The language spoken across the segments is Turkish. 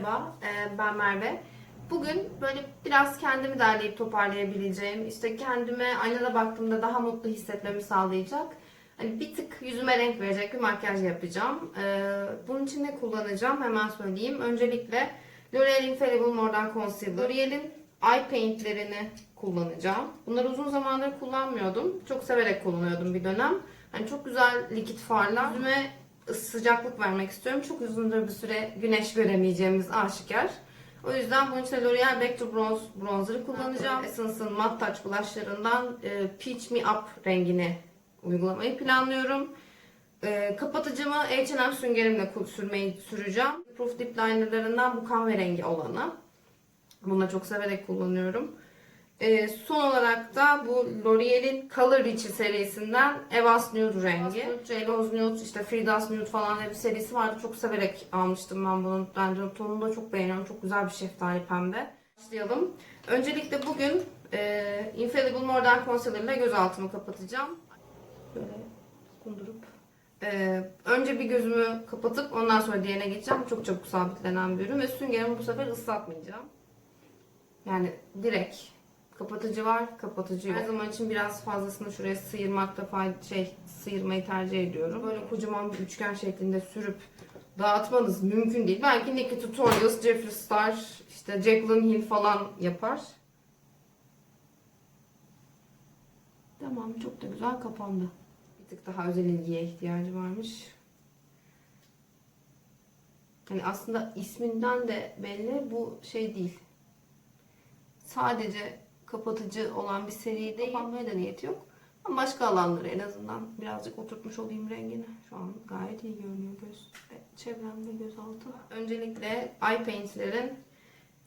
Merhaba, e, ben Merve. Bugün böyle biraz kendimi derleyip toparlayabileceğim, işte kendime aynada baktığımda daha mutlu hissetmemi sağlayacak, hani bir tık yüzüme renk verecek bir makyaj yapacağım. E, Bunun için ne kullanacağım hemen söyleyeyim. Öncelikle L'Oreal Infallible Mordant Concealer. L'Oreal'in eye paint'lerini kullanacağım. Bunları uzun zamandır kullanmıyordum. Çok severek kullanıyordum bir dönem. Hani çok güzel likit farlar. Yüzüme sıcaklık vermek istiyorum. Çok uzundur bir süre güneş göremeyeceğimiz aşikar. O yüzden bunun için L'Oreal Back to Bronze bronzer'ı kullanacağım. Essence'ın Matte Touch blushlarından e, Peach Me Up rengini uygulamayı planlıyorum. E, kapatıcımı H&M süngerimle sürmeyi süreceğim. Proof Dip Liner'larından bu kahverengi olanı. Bunu da çok severek kullanıyorum. Ee, son olarak da bu L'Oreal'in Color Rich serisinden Evas Nude rengi. Jealous Nude, işte Frida's Nude falan bir serisi vardı. Çok severek almıştım ben bunun. Bence tonunu da çok beğeniyorum. Çok güzel bir şeftali pembe. Başlayalım. Öncelikle bugün e, Infallible Mordant Concealer ile göz altımı kapatacağım. Böyle kundurup. Ee, önce bir gözümü kapatıp ondan sonra diğerine geçeceğim. Çok çabuk sabitlenen bir ürün ve süngerimi bu sefer ıslatmayacağım. Yani direkt kapatıcı var, kapatıcı yok. Her zaman için biraz fazlasını şuraya sıyırmakta fayda, şey sıyırmayı tercih ediyorum. Böyle kocaman bir üçgen şeklinde sürüp dağıtmanız mümkün değil. Belki Nikki Tutorials, Jeffree Star, işte Jaclyn Hill falan yapar. Tamam, çok da güzel kapandı. Bir tık daha özel ilgiye ihtiyacı varmış. Yani aslında isminden de belli bu şey değil sadece kapatıcı olan bir seri değil. Kapanmaya da niyeti yok. Ama başka alanları en azından birazcık oturtmuş olayım rengini. Şu an gayet iyi görünüyor göz çevremde göz altı. Öncelikle eye paint'lerin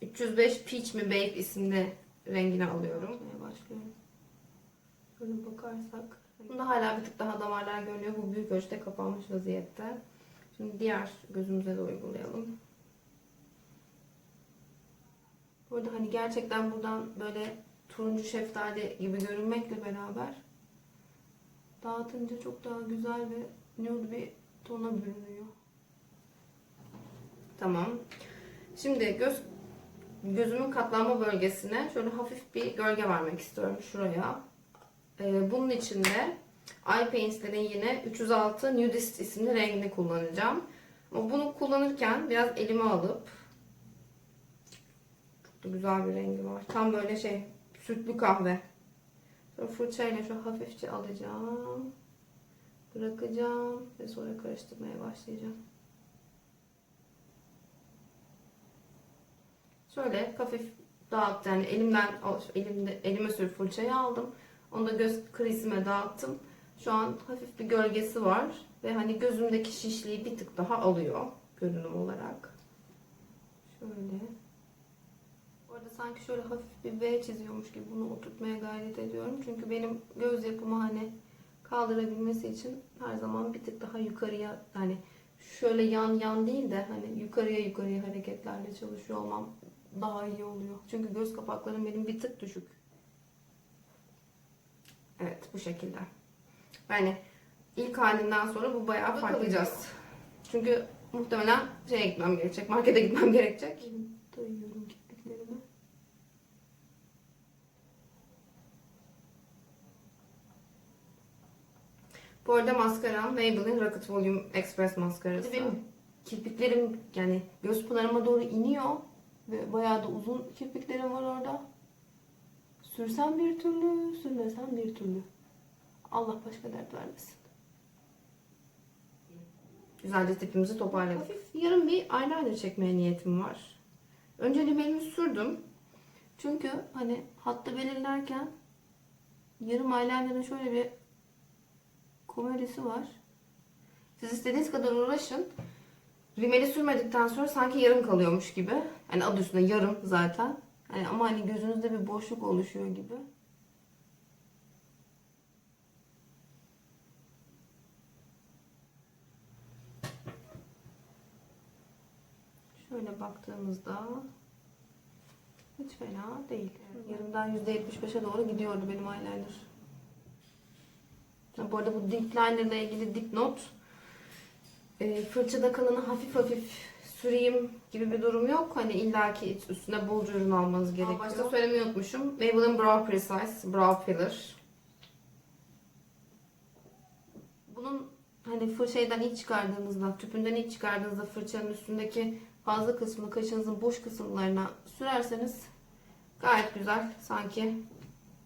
305 Peach Me Babe isimli rengini alıyorum. Yapmaya başlıyorum. Böyle bakarsak. Bunda hala bir tık daha damarlar görünüyor. Bu büyük ölçüde kapanmış vaziyette. Şimdi diğer gözümüze de uygulayalım. Burada hani gerçekten buradan böyle turuncu şeftali gibi görünmekle beraber dağıtınca çok daha güzel ve nude bir tona bürünüyor. Tamam. Şimdi göz gözümün katlanma bölgesine şöyle hafif bir gölge vermek istiyorum şuraya. Ee, bunun için de Eye Paints'lerin yine 306 Nudist isimli rengini kullanacağım. Ama bunu kullanırken biraz elime alıp da güzel bir rengi var. Tam böyle şey sütlü kahve. Sonra fırçayla şu hafifçe alacağım. Bırakacağım ve sonra karıştırmaya başlayacağım. Şöyle hafif dağıttım. Yani elimden elimde elime sür fırçayı aldım. Onu da göz krizime dağıttım. Şu an hafif bir gölgesi var ve hani gözümdeki şişliği bir tık daha alıyor görünüm olarak. Şöyle. Sanki şöyle hafif bir V çiziyormuş gibi bunu oturtmaya gayret ediyorum. Çünkü benim göz yapımı hani kaldırabilmesi için her zaman bir tık daha yukarıya hani şöyle yan yan değil de hani yukarıya yukarıya hareketlerle çalışıyor olmam daha iyi oluyor. Çünkü göz kapaklarım benim bir tık düşük. Evet bu şekilde. Yani ilk halinden sonra bu bayağı fark edeceğiz. Çünkü muhtemelen şeye gitmem gerekecek, markete gitmem gerekecek. Bu arada maskaram Maybelline Rocket Volume Express maskarası. Benim kirpiklerim yani göz pınarıma doğru iniyor ve bayağı da uzun kirpiklerim var orada. Sürsem bir türlü, sürmesem bir türlü. Allah başka dert vermesin. Güzelce tipimizi toparladık. Hafif yarım bir eyeliner çekmeye niyetim var. Önce rimelimi sürdüm. Çünkü hani hattı belirlerken yarım eyeliner'ın şöyle bir komedisi var. Siz istediğiniz kadar uğraşın. Rimeli sürmedikten sonra sanki yarım kalıyormuş gibi. Hani adı üstünde yarım zaten. Hani ama hani gözünüzde bir boşluk oluşuyor gibi. Şöyle baktığımızda hiç fena değil. Yarımdan %75'e doğru gidiyordu benim eyeliner. Bu arada bu dip liner ile ilgili dipnot e, fırçada kalanı hafif hafif süreyim gibi bir durum yok. Hani illaki üstüne bolca ürün almanız gerekiyor. Başta söylemeyi unutmuşum. Maybelline Brow Precise Brow Filler. Bunun hani fır şeyden ilk çıkardığınızda, tüpünden ilk çıkardığınızda fırçanın üstündeki fazla kısmını kaşınızın boş kısımlarına sürerseniz gayet güzel. Sanki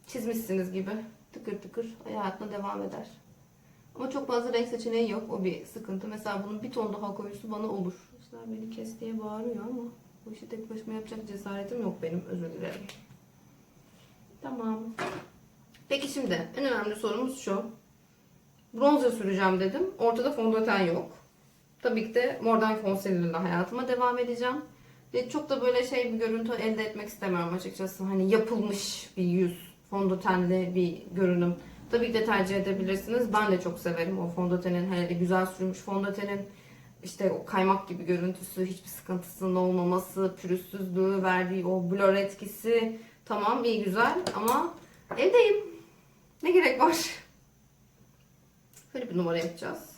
çizmişsiniz gibi tıkır tıkır hayatına devam eder. Ama çok fazla renk seçeneği yok. O bir sıkıntı. Mesela bunun bir ton daha koyusu bana olur. İşte beni kes diye bağırıyor ama bu işi tek başıma yapacak cesaretim yok benim. Özür dilerim. Tamam. Peki şimdi en önemli sorumuz şu. Bronzer süreceğim dedim. Ortada fondöten yok. Tabii ki de Mordant Concealer'la hayatıma devam edeceğim. Ve çok da böyle şey bir görüntü elde etmek istemiyorum açıkçası. Hani yapılmış bir yüz, fondötenli bir görünüm. Tabii ki de tercih edebilirsiniz. Ben de çok severim o fondötenin. Hele güzel sürülmüş fondötenin işte o kaymak gibi görüntüsü, hiçbir sıkıntısının olmaması, pürüzsüzlüğü, verdiği o blur etkisi. Tamam iyi güzel ama evdeyim. Ne gerek var? Şöyle bir numara yapacağız.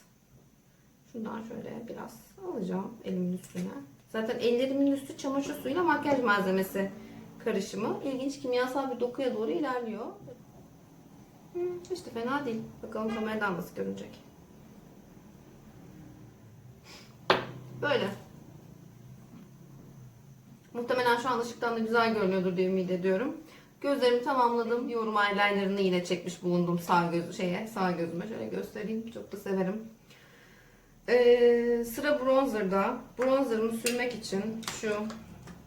Şundan şöyle biraz alacağım elimin üstüne. Zaten ellerimin üstü çamaşır suyuyla makyaj malzemesi karışımı. İlginç kimyasal bir dokuya doğru ilerliyor. Hı, hiç fena değil. Bakalım kameradan nasıl görünecek. Böyle. Muhtemelen şu an ışıktan da güzel görünüyordur diye ümit ediyorum. Gözlerimi tamamladım. Yorum eyelinerını yine çekmiş bulundum sağ göz şeye, sağ gözüme şöyle göstereyim. Çok da severim. Ee, sıra bronzer'da. Bronzer'ımı sürmek için şu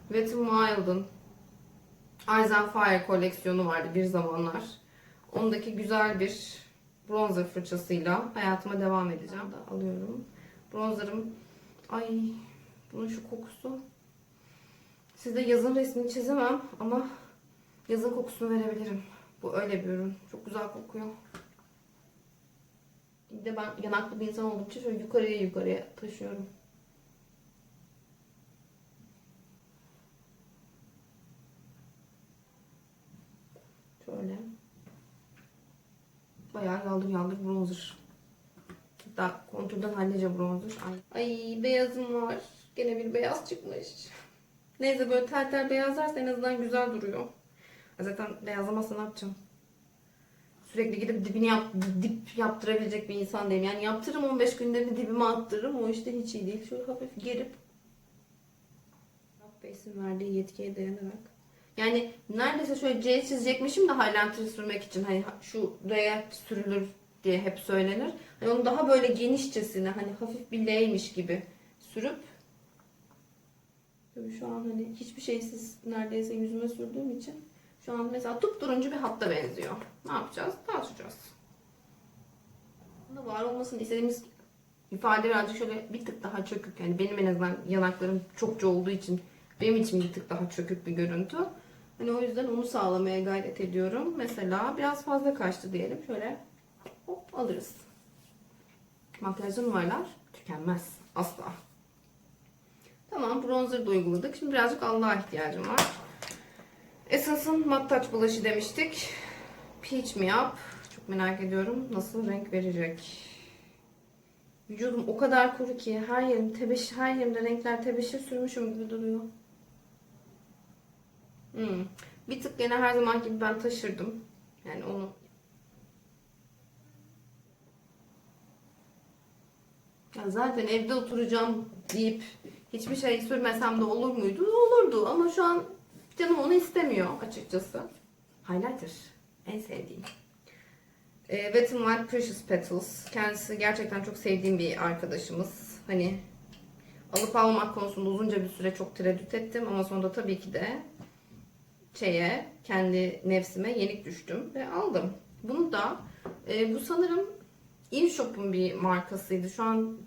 Wet n Wild'ın Eyes and Fire koleksiyonu vardı bir zamanlar. Ondaki güzel bir bronzer fırçasıyla hayatıma devam edeceğim. Da alıyorum. Bronzer'ım ay bunun şu kokusu. Size yazın resmini çizemem ama yazın kokusunu verebilirim. Bu öyle bir ürün. Çok güzel kokuyor. Bir de ben yanaklı bir insan olduğum için şöyle yukarıya yukarıya taşıyorum. Şöyle. Bayağı yaldır yaldır bronzer. Hatta kontürden hallice bronzer. Ay, ay beyazım var. Gene bir beyaz çıkmış. Neyse böyle tel tel beyazlarsa en azından güzel duruyor. Zaten beyazlamazsa ne yapacağım? Sürekli gidip dibini yap, dip yaptırabilecek bir insan değilim. Yani yaptırırım 15 günde bir dibime attırırım. O işte hiç iyi değil. Şöyle hafif gerip Beysin verdiği yetkiye dayanarak. Yani neredeyse şöyle C çizecekmişim de highlighter sürmek için. Hani şu R'ye sürülür diye hep söylenir. Hani onu daha böyle genişçesine hani hafif bir L'ymiş gibi sürüp Tabii şu an hani hiçbir şeysiz neredeyse yüzüme sürdüğüm için şu an mesela turuncu bir hatta benziyor. Ne yapacağız? Dağıtacağız. Bunda var olmasını istediğimiz ifade birazcık şöyle bir tık daha çökük. Yani benim en azından yanaklarım çokça olduğu için benim için bir tık daha çökük bir görüntü. Hani o yüzden onu sağlamaya gayret ediyorum. Mesela biraz fazla kaçtı diyelim. Şöyle hop alırız. Makyajlı numaralar tükenmez. Asla. Tamam bronzer da uyguladık. Şimdi birazcık Allah'a ihtiyacım var. Essence'ın matte touch bulaşı demiştik. Peach mi yap? Çok merak ediyorum. Nasıl renk verecek? Vücudum o kadar kuru ki her yerim tebeşir, her yerimde renkler tebeşir sürmüşüm gibi duruyor. Hmm. Bir tık gene her zaman gibi ben taşırdım. Yani onu ya zaten evde oturacağım deyip hiçbir şey sürmesem de olur muydu? Olurdu ama şu an canım onu istemiyor açıkçası. Highlighter. En sevdiğim. E, Wet n Wild Precious Petals. Kendisi gerçekten çok sevdiğim bir arkadaşımız. Hani alıp almak konusunda uzunca bir süre çok tereddüt ettim ama sonunda tabii ki de şeye kendi nefsime yenik düştüm ve aldım. Bunu da e, bu sanırım InShop'un bir markasıydı. Şu an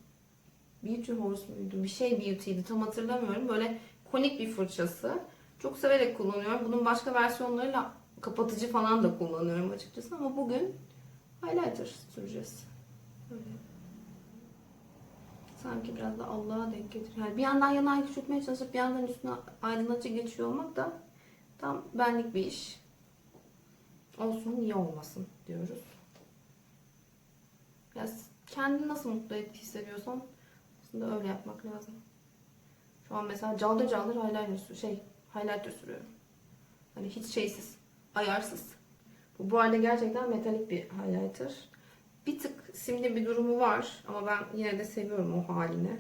Beauty Horse muydu? Bir şey Beauty'ydi. Tam hatırlamıyorum. Böyle konik bir fırçası. Çok severek kullanıyorum. Bunun başka versiyonlarıyla kapatıcı falan da kullanıyorum açıkçası. Ama bugün highlighter süreceğiz. Böyle. Sanki biraz da Allah'a denk getiriyor. Yani bir yandan yanayı küçültmeye çalışıp bir yandan üstüne aydınlatıcı geçiyor olmak da tam benlik bir iş. Olsun niye olmasın diyoruz. Ya kendini nasıl mutlu hissediyorsan aslında öyle yapmak lazım. Şu an mesela caldır caldır highlighter şey highlighter sürüyorum. Hani hiç şeysiz, ayarsız. Bu bu arada gerçekten metalik bir highlighter. Bir tık simli bir durumu var ama ben yine de seviyorum o halini.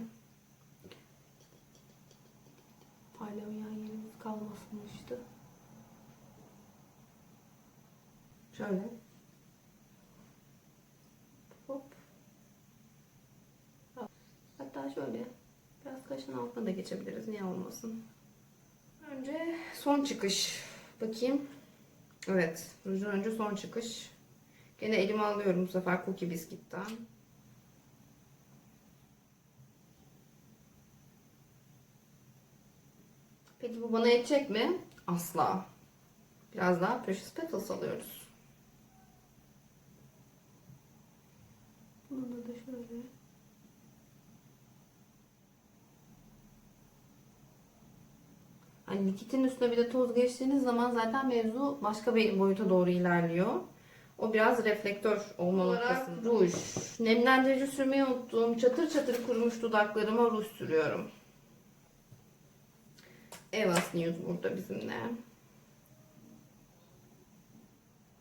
Parlamayan yerimiz kalmasınmıştı. Şöyle. Hop. Hatta şöyle biraz kaşın altına da geçebiliriz. Niye olmasın? Önce son çıkış. Bakayım. Evet. Rujun önce son çıkış. Gene elime alıyorum bu sefer Cookie Biscuit'ten. Peki bu bana yetecek mi? Asla. Biraz daha Precious Petals alıyoruz. Bunu da şöyle. Hani likitin üstüne bir de toz geçtiğiniz zaman zaten mevzu başka bir boyuta doğru ilerliyor. O biraz reflektör olma noktasında. Ruj. Nemlendirici sürmeyi unuttum. Çatır çatır kurumuş dudaklarıma ruj sürüyorum. Evas News burada bizimle.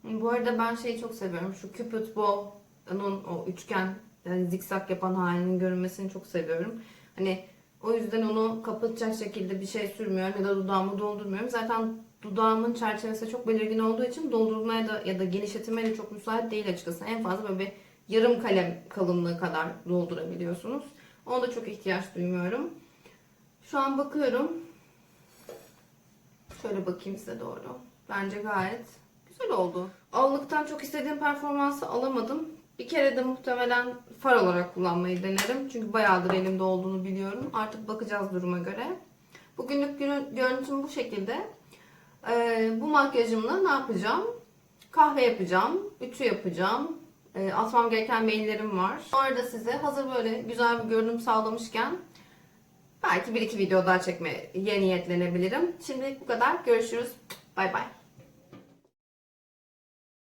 Bu arada ben şeyi çok seviyorum. Şu Cupid Bow'un o üçgen yani zikzak yapan halinin görünmesini çok seviyorum. Hani o yüzden onu kapatacak şekilde bir şey sürmüyorum ya da dudağımı doldurmuyorum. Zaten dudağımın çerçevesi çok belirgin olduğu için doldurmaya da ya da genişletmeye de çok müsait değil açıkçası. En fazla böyle bir yarım kalem kalınlığı kadar doldurabiliyorsunuz. Ona da çok ihtiyaç duymuyorum. Şu an bakıyorum. Şöyle bakayım size doğru. Bence gayet güzel oldu. Allıktan çok istediğim performansı alamadım. Bir kere de muhtemelen far olarak kullanmayı denerim. Çünkü bayağıdır elimde olduğunu biliyorum. Artık bakacağız duruma göre. Bugünlük görü- görüntüm bu şekilde. Ee, bu makyajımla ne yapacağım? Kahve yapacağım, ütü yapacağım. Ee, atmam gereken maillerim var. Sonra da size hazır böyle güzel bir görünüm sağlamışken belki bir iki video daha çekmeye niyetlenebilirim. Şimdilik bu kadar. Görüşürüz. Bay bay.